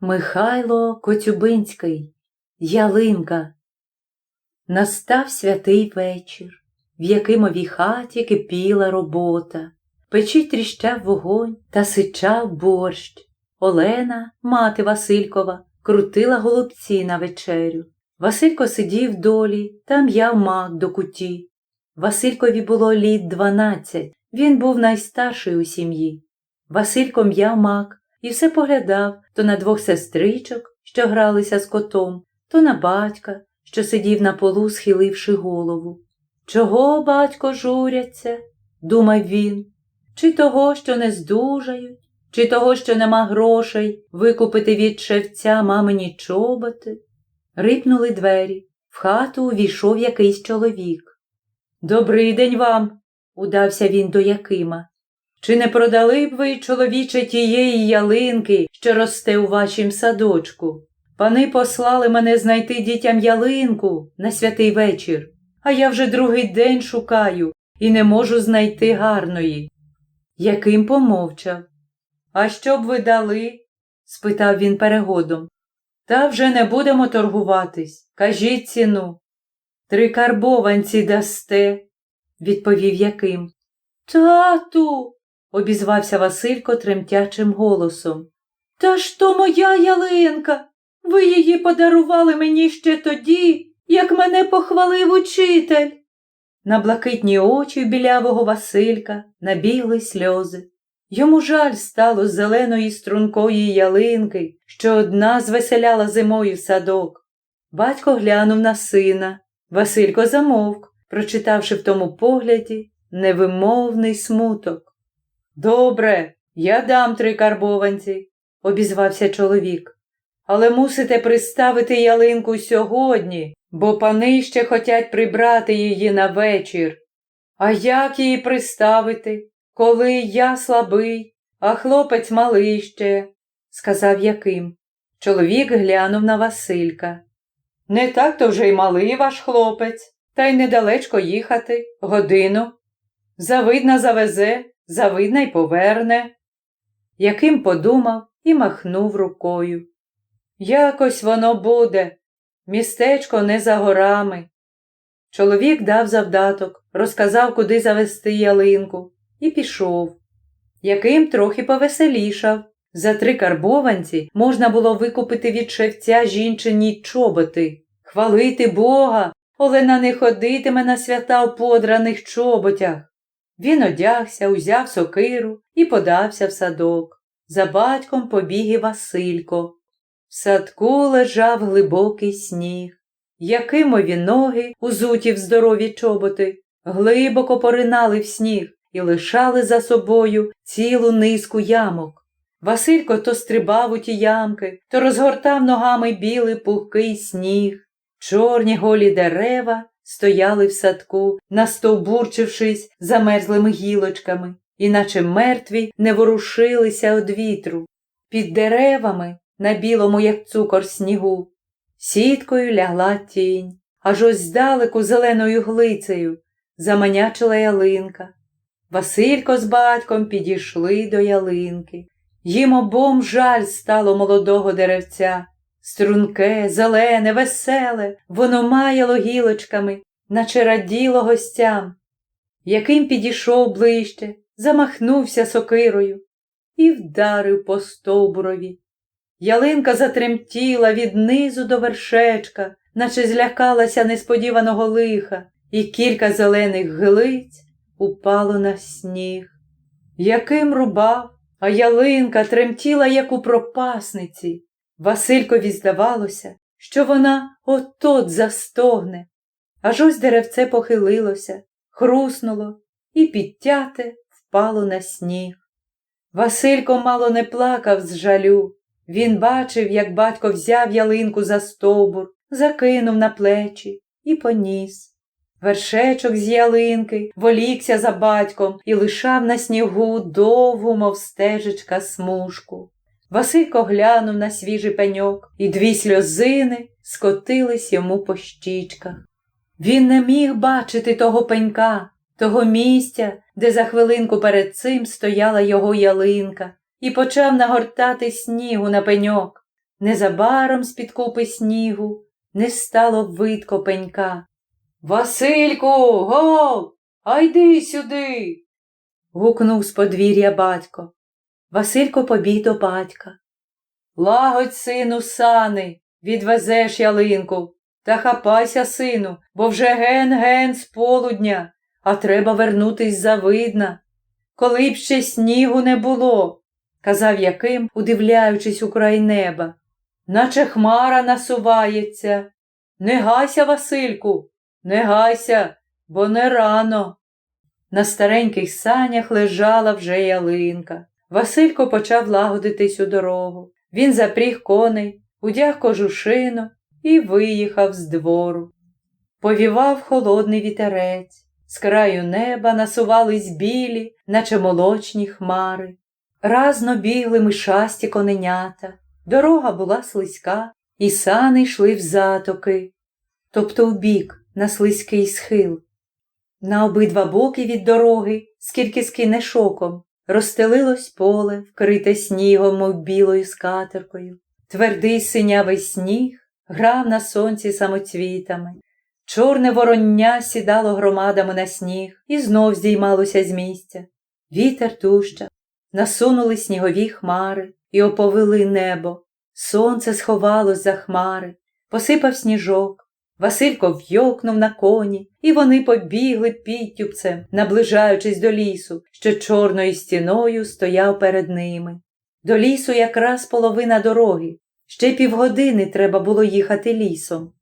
Михайло Коцюбинський, Ялинка. Настав святий вечір, в Якимовій хаті кипіла робота. Печі тріщав вогонь та сичав борщ. Олена, мати Василькова, крутила голубці на вечерю. Василько сидів долі та м'яв мак до куті. Василькові було літ дванадцять, він був найстарший у сім'ї. Василько м'яв мак і все поглядав то на двох сестричок, що гралися з котом, то на батька, що сидів на полу, схиливши голову. Чого, батько, журяться? думав він. Чи того, що не здужають, чи того, що нема грошей викупити від шевця мамині чоботи? Рипнули двері. В хату увійшов якийсь чоловік. Добрий день вам, удався він до Якима. Чи не продали б ви, чоловіче, тієї ялинки, що росте у вашім садочку? Пани послали мене знайти дітям ялинку на святий вечір, а я вже другий день шукаю і не можу знайти гарної. Яким помовчав. А що б ви дали? спитав він перегодом. Та вже не будемо торгуватись. Кажіть ціну. Три карбованці дасте, відповів Яким. Тату, обізвався Василько тремтячим голосом. Та ж то моя ялинка. Ви її подарували мені ще тоді, як мене похвалив учитель. На блакитні очі білявого Василька набігли сльози. Йому жаль стало зеленої стрункої ялинки, що одна звеселяла зимою в садок. Батько глянув на сина. Василько замовк, прочитавши в тому погляді невимовний смуток. Добре, я дам три карбованці, обізвався чоловік. Але мусите приставити ялинку сьогодні, бо пани ще хотять прибрати її на вечір. А як її приставити, коли я слабий, а хлопець малий ще, сказав Яким. Чоловік глянув на Василька. Не так то вже й малий ваш хлопець, та й недалечко їхати, годину. Завидна завезе, завидна й поверне. Яким подумав і махнув рукою. Якось воно буде, містечко не за горами. Чоловік дав завдаток, розказав, куди завести ялинку, і пішов. Яким трохи повеселішав. За три карбованці можна було викупити від шевця жінчині чоботи, хвалити Бога, Олена не ходитиме на свята в подраних чоботях. Він одягся, узяв сокиру і подався в садок. За батьком побіг і Василько. В садку лежав глибокий сніг. Якимові ноги, узуті в здорові чоботи, глибоко поринали в сніг і лишали за собою цілу низку ямок. Василько то стрибав у ті ямки, то розгортав ногами білий пухкий сніг. Чорні голі дерева стояли в садку, настовбурчившись замерзлими гілочками, і наче мертві не ворушилися од вітру. Під деревами, на білому, як цукор снігу, сіткою лягла тінь, аж ось здалеку зеленою глицею заманячила ялинка. Василько з батьком підійшли до ялинки. Їм обом жаль стало молодого деревця. Струнке, зелене, веселе, воно маяло гілочками, наче раділо гостям. Яким підійшов ближче, замахнувся сокирою і вдарив по стовбурові. Ялинка затремтіла від низу до вершечка, наче злякалася несподіваного лиха, і кілька зелених глиць упало на сніг. Яким рубав, а ялинка тремтіла, як у пропасниці. Василькові здавалося, що вона от-от застогне. Аж ось деревце похилилося, хруснуло і підтяте впало на сніг. Василько мало не плакав з жалю. Він бачив, як батько взяв ялинку за стовбур, закинув на плечі і поніс. Вершечок з ялинки волікся за батьком і лишав на снігу довгу, мов стежечка, смужку. Василько глянув на свіжий пеньок, і дві сльозини скотились йому по щічках. Він не міг бачити того пенька, того місця, де за хвилинку перед цим стояла його ялинка, і почав нагортати снігу на пеньок. Незабаром з-під купи снігу не стало видко пенька. Васильку, гол, а йди сюди. гукнув з подвір'я батько. Василько побіг до батька. Лагодь, сину, сани, відвезеш ялинку, та хапайся, сину, бо вже ген-ген з полудня, а треба вернутись завидна. Коли б ще снігу не було, казав Яким, удивляючись у край неба. Наче хмара насувається. Не гайся, Васильку, не гайся, бо не рано. На стареньких санях лежала вже ялинка. Василько почав лагодитись у дорогу. Він запріг коней, удяг кожушину і виїхав з двору. Повівав холодний вітерець, з краю неба насувались білі, наче молочні хмари. Разно бігли мишасті коненята, дорога була слизька, і сани йшли в затоки, тобто в бік на слизький схил. На обидва боки від дороги, скільки скине шоком, розстелилось поле, вкрите снігом, мов білою скатеркою. Твердий синявий сніг грав на сонці самоцвітами. Чорне вороння сідало громадами на сніг і знов здіймалося з місця. Вітер туща, насунули снігові хмари і оповили небо. Сонце сховалось за хмари, посипав сніжок. Василько вйокнув на коні, і вони побігли підтюпцем, наближаючись до лісу, що чорною стіною стояв перед ними. До лісу якраз половина дороги. Ще півгодини треба було їхати лісом.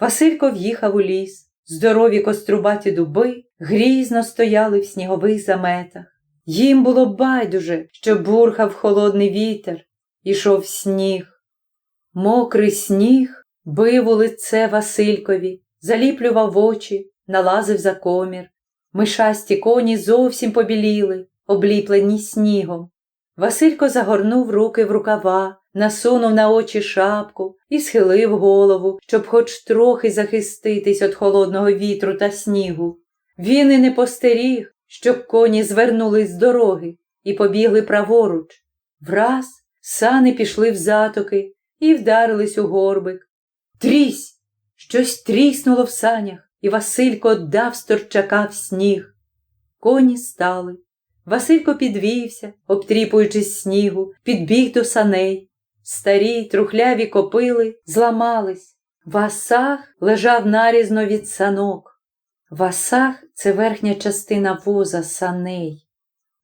Василько в'їхав у ліс. Здорові кострубаті дуби грізно стояли в снігових заметах. Їм було байдуже, що бурхав холодний вітер, ішов сніг. Мокрий сніг бив у лице Василькові, заліплював очі, налазив за комір. Мишасті коні зовсім побіліли, обліплені снігом. Василько загорнув руки в рукава, насунув на очі шапку і схилив голову, щоб хоч трохи захиститись від холодного вітру та снігу. Він і не постеріг, щоб коні звернули з дороги і побігли праворуч. Враз сани пішли в затоки і вдарились у горбик. Трісь! Щось тріснуло в санях, і Василько дав сторчака в сніг. Коні стали. Василько підвівся, обтріпуючись снігу, підбіг до саней. Старі, трухляві копили зламались. Васах лежав нарізно від санок. Васах це верхня частина воза саней.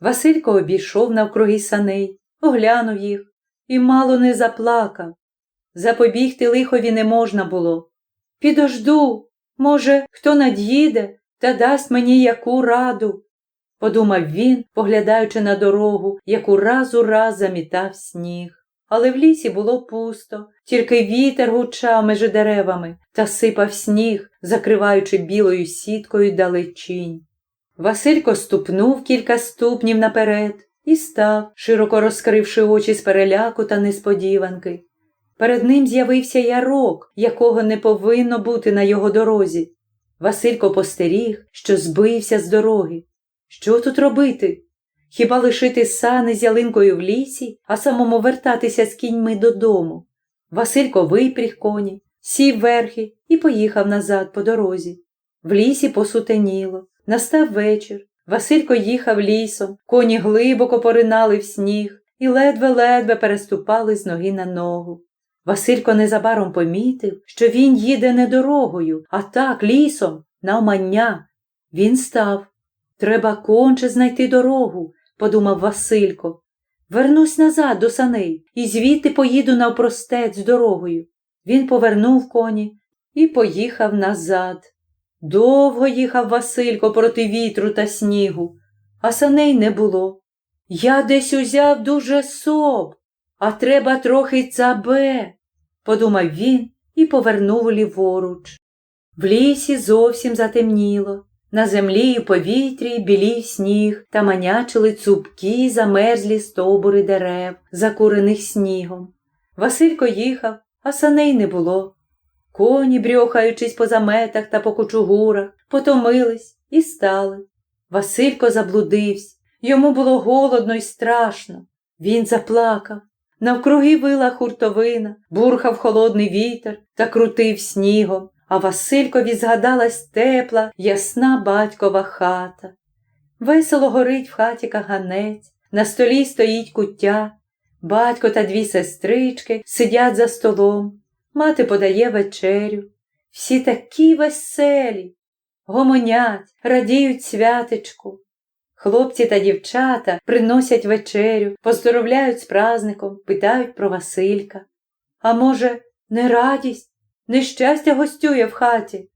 Василько обійшов навкруги саней, оглянув їх і мало не заплакав. Запобігти лихові не можна було. Підожду, може, хто над'їде та дасть мені яку раду, подумав він, поглядаючи на дорогу, яку раз у раз замітав сніг. Але в лісі було пусто, тільки вітер гучав межи деревами та сипав сніг, закриваючи білою сіткою далечінь. Василько ступнув кілька ступнів наперед і став, широко розкривши очі з переляку та несподіванки. Перед ним з'явився ярок, якого не повинно бути на його дорозі. Василько постеріг, що збився з дороги. Що тут робити? Хіба лишити сани з ялинкою в лісі, а самому вертатися з кіньми додому? Василько випріг коні, сів верхи і поїхав назад по дорозі. В лісі посутеніло, настав вечір. Василько їхав лісом, коні глибоко поринали в сніг і ледве-ледве переступали з ноги на ногу. Василько незабаром помітив, що він їде не дорогою, а так лісом, навмання. Він став. Треба конче знайти дорогу, подумав Василько. Вернусь назад до саней і звідти поїду навпростець дорогою. Він повернув коні і поїхав назад. Довго їхав Василько проти вітру та снігу, а саней не було. Я десь узяв дуже соб, а треба трохи цабе, подумав він і повернув ліворуч. В лісі зовсім затемніло. На землі і повітрі білів сніг та манячили цупкі замерзлі стовбури дерев, закурених снігом. Василько їхав, а саней не було. Коні, брьохаючись по заметах та по кучугурах, потомились і стали. Василько заблудився. Йому було голодно і страшно. Він заплакав. Навкруги вила хуртовина, бурхав холодний вітер та крутив снігом, а Василькові згадалась тепла, ясна батькова хата. Весело горить в хаті каганець, на столі стоїть куття, батько та дві сестрички сидять за столом, мати подає вечерю. Всі такі веселі, гомонять, радіють святечку. Хлопці та дівчата приносять вечерю, поздоровляють з праздником, питають про Василька. А може, не радість, нещастя гостює в хаті?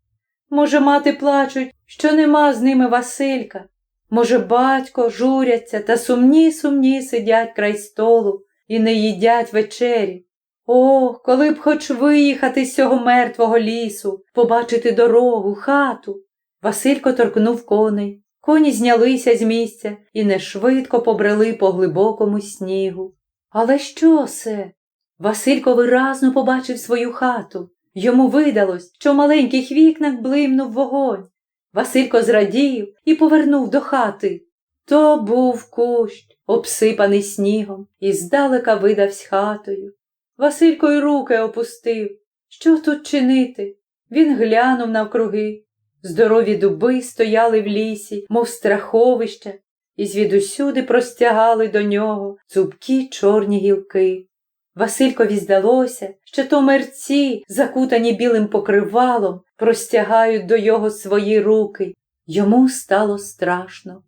Може, мати плачуть, що нема з ними Василька? Може, батько журяться та сумні сумні сидять край столу і не їдять вечері. О, коли б хоч виїхати з цього мертвого лісу, побачити дорогу, хату. Василько торкнув коней. Коні знялися з місця і нешвидко побрели по глибокому снігу. Але що це? Василько виразно побачив свою хату. Йому видалось, що в маленьких вікнах блимнув вогонь. Василько зрадів і повернув до хати. То був кущ, обсипаний снігом, і здалека видавсь хатою. Василько й руки опустив. Що тут чинити? Він глянув навкруги. Здорові дуби стояли в лісі, мов страховище, і звідусюди простягали до нього цупкі чорні гілки. Василькові здалося, що то мерці, закутані білим покривалом, простягають до його свої руки. Йому стало страшно.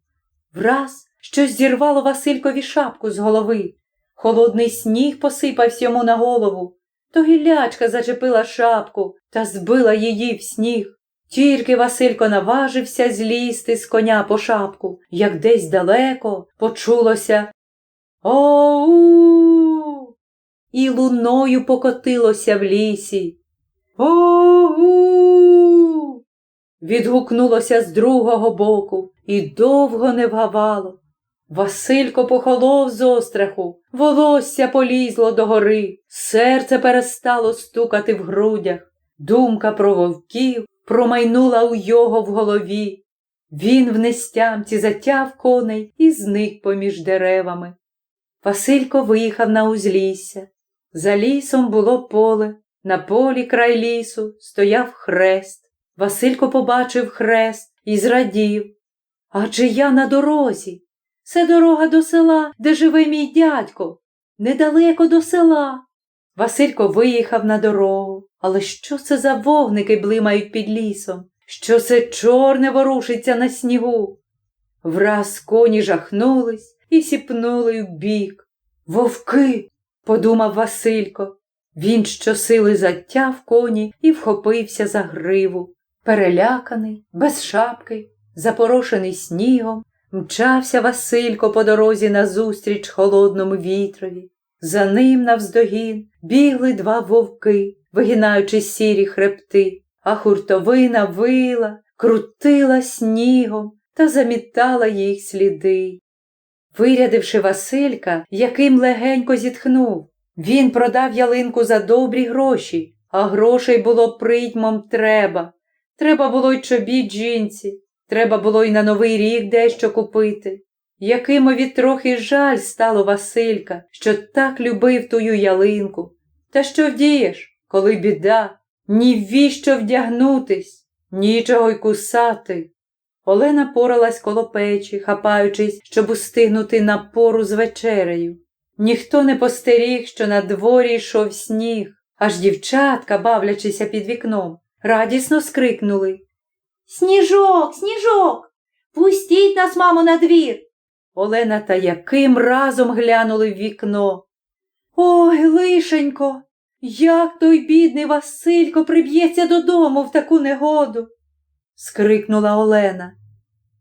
Враз щось зірвало Василькові шапку з голови. Холодний сніг посипався йому на голову. То гілячка зачепила шапку та збила її в сніг. Тільки Василько наважився злізти з коня по шапку, як десь далеко почулося Оу. І луною покотилося в лісі. Оу. Відгукнулося з другого боку і довго не вгавало. Василько похолов з остраху, волосся полізло догори, серце перестало стукати в грудях, думка про вовків промайнула у його в голові. Він в нестямці затяв коней і зник поміж деревами. Василько виїхав на узлісся. За лісом було поле, на полі край лісу стояв хрест. Василько побачив хрест і зрадів. Адже я на дорозі. Це дорога до села, де живе мій дядько. Недалеко до села. Василько виїхав на дорогу. Але що це за вогники блимають під лісом? Що це чорне ворушиться на снігу? Враз коні жахнулись і сіпнули вбік. Вовки, подумав Василько. Він щосили затяв коні і вхопився за гриву. Переляканий, без шапки, запорошений снігом, мчався Василько по дорозі назустріч холодному вітрові. За ним навздогін бігли два вовки, вигинаючи сірі хребти, а хуртовина вила, крутила снігом та замітала їх сліди. Вирядивши Василька, яким легенько зітхнув, він продав ялинку за добрі гроші, а грошей було притьмом треба. Треба було й чобіт жінці, треба було й на новий рік дещо купити. Якимові трохи жаль стало Василька, що так любив тую ялинку. Та що вдієш, коли біда, ні віщо вдягнутись, нічого й кусати. Олена поралась коло печі, хапаючись, щоб устигнути на пору з вечерею. Ніхто не постеріг, що на дворі йшов сніг, аж дівчатка, бавлячися під вікном, радісно скрикнули. Сніжок, сніжок, пустіть нас, мамо, на двір. Олена та яким разом глянули в вікно. Ой, лишенько, як той бідний Василько приб'ється додому в таку негоду. скрикнула Олена.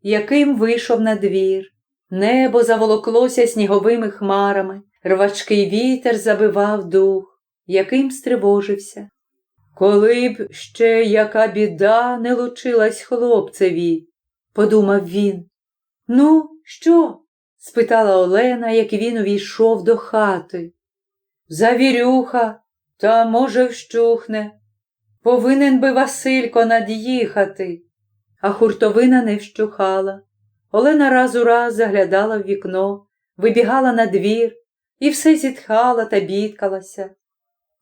Яким вийшов на двір. Небо заволоклося сніговими хмарами, рвачкий вітер забивав дух, яким стривожився. Коли б ще яка біда не лучилась хлопцеві, подумав він. Ну, що? спитала Олена, як він увійшов до хати. Завірюха, та, може, вщухне. Повинен би Василько над'їхати. А хуртовина не вщухала. Олена раз у раз заглядала в вікно, вибігала на двір, і все зітхала та бідкалася.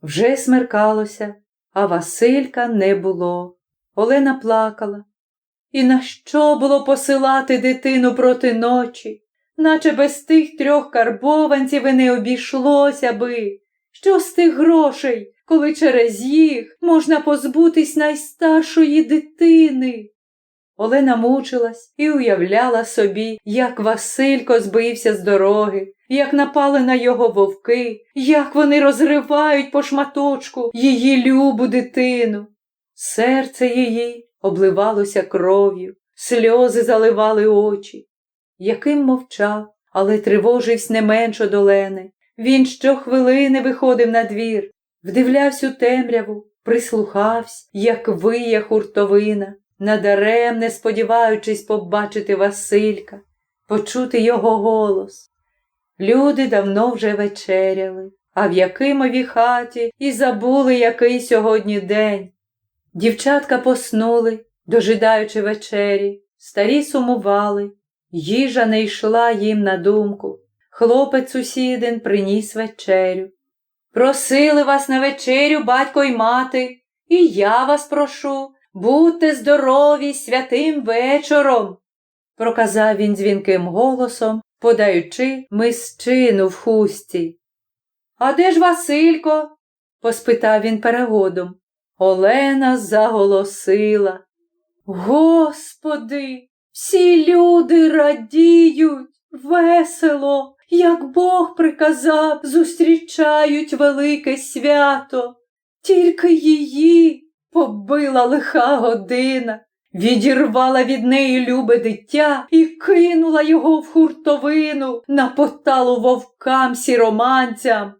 Вже смеркалося, а Василька не було. Олена плакала. І на що було посилати дитину проти ночі, наче без тих трьох карбованців і не обійшлося би. Що з тих грошей, коли через їх можна позбутись найстаршої дитини? Олена мучилась і уявляла собі, як Василько збився з дороги, як напали на його вовки, як вони розривають по шматочку її любу дитину. Серце її обливалося кров'ю, сльози заливали очі. Яким мовчав, але тривожився не менш од Олени. Він щохвилини виходив на двір, вдивлявся у темряву, прислухався, як виє хуртовина, надаремне сподіваючись побачити Василька, почути його голос. Люди давно вже вечеряли, а в Якимовій хаті і забули, який сьогодні день. Дівчатка поснули, дожидаючи вечері, старі сумували, їжа не йшла їм на думку. Хлопець сусідин приніс вечерю. Просили вас на вечерю, батько й мати, і я вас прошу, будьте здорові святим вечором, проказав він дзвінким голосом, подаючи мисчину в хусті. А де ж Василько? поспитав він перегодом. Олена заголосила. Господи, всі люди радіють, весело, як Бог приказав, зустрічають велике свято. Тільки її побила лиха година, відірвала від неї любе дитя і кинула його в хуртовину на поталу вовкам сіроманцям.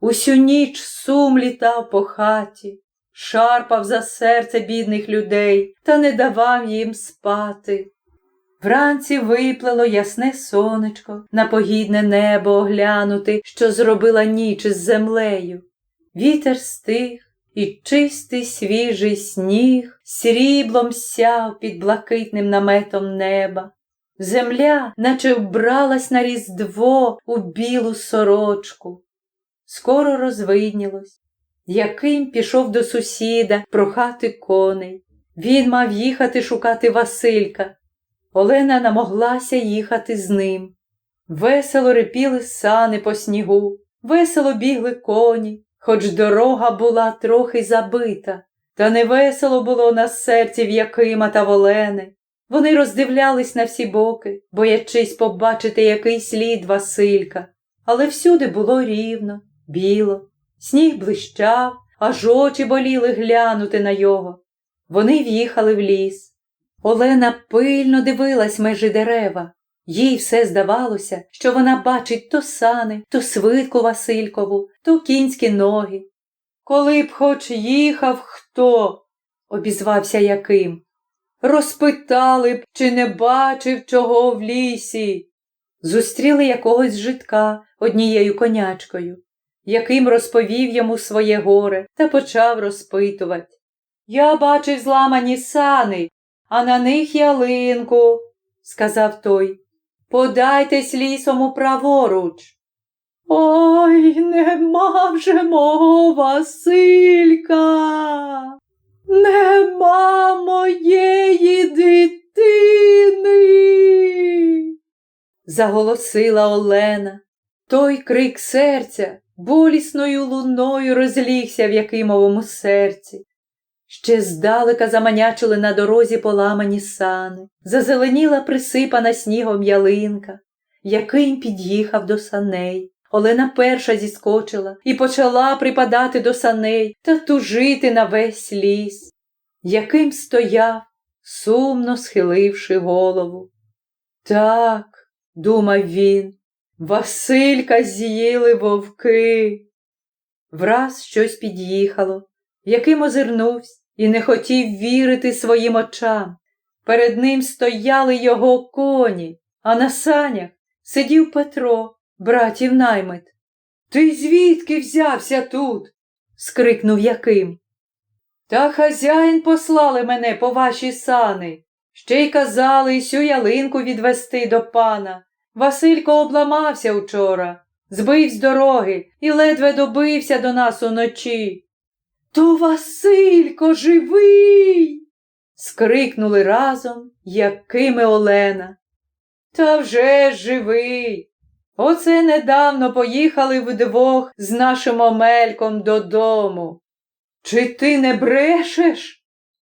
Усю ніч сум літав по хаті, шарпав за серце бідних людей та не давав їм спати. Вранці виплило ясне сонечко, на погідне небо оглянути, що зробила ніч із землею. Вітер стих, і чистий свіжий сніг сріблом сяв під блакитним наметом неба. Земля, наче вбралась на різдво у білу сорочку. Скоро розвиднілось. Яким пішов до сусіда прохати коней. Він мав їхати шукати Василька. Олена намоглася їхати з ним. Весело репіли сани по снігу, весело бігли коні, хоч дорога була трохи забита, та не весело було на серці в Якима та Волени. Вони роздивлялись на всі боки, боячись побачити який слід Василька, але всюди було рівно, біло, сніг блищав, аж очі боліли глянути на його. Вони в'їхали в ліс. Олена пильно дивилась межі дерева. Їй все здавалося, що вона бачить то сани, то свитку Василькову, то кінські ноги. Коли б хоч їхав хто, обізвався Яким. Розпитали б, чи не бачив чого в лісі. Зустріли якогось житка однією конячкою. Яким розповів йому своє горе та почав розпитувати. Я бачив зламані сани, а на них ялинку, сказав той. Подайтесь лісом у праворуч. Ой, нема вже мого Василька, нема моєї дитини. Заголосила Олена. Той крик серця болісною луною розлігся в Якимовому серці. Ще здалека заманячили на дорозі поламані сани, зазеленіла присипана снігом ялинка, Яким під'їхав до саней. Олена перша зіскочила і почала припадати до саней та тужити на весь ліс. Яким стояв, сумно схиливши голову. Так, думав він, Василька з'їли вовки. Враз щось під'їхало. Яким озирнувся і не хотів вірити своїм очам. Перед ним стояли його коні, а на санях сидів Петро, братів наймит. Ти звідки взявся тут? скрикнув Яким. Та хазяїн послали мене по ваші сани. Ще й казали сю ялинку відвести до пана. Василько обламався учора. збив з дороги і ледве добився до нас уночі. То Василько живий. скрикнули разом Яким і Олена. Та вже живий. Оце недавно поїхали вдвох з нашим Омельком додому. Чи ти не брешеш?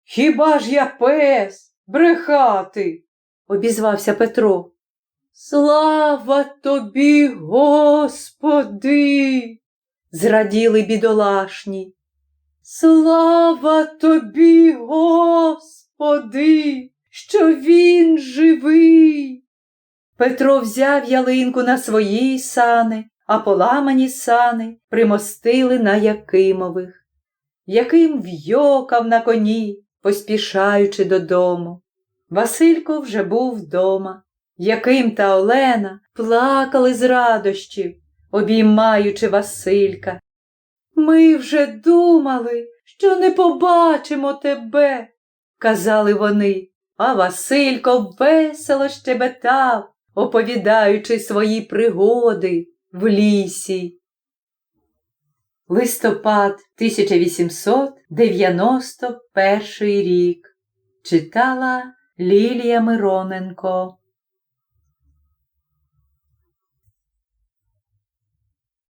Хіба ж я пес брехати? обізвався Петро. Слава тобі, Господи, зраділи бідолашні. Слава тобі, Господи, що він живий. Петро взяв ялинку на свої сани, а поламані сани примостили на Якимових. Яким в'йокав на коні, поспішаючи додому. Василько вже був вдома. Яким та Олена плакали з радощів, обіймаючи Василька. Ми вже думали, що не побачимо тебе, казали вони, а Василько весело щебетав, оповідаючи свої пригоди в лісі. Листопад 1891 рік. Читала Лілія Мироненко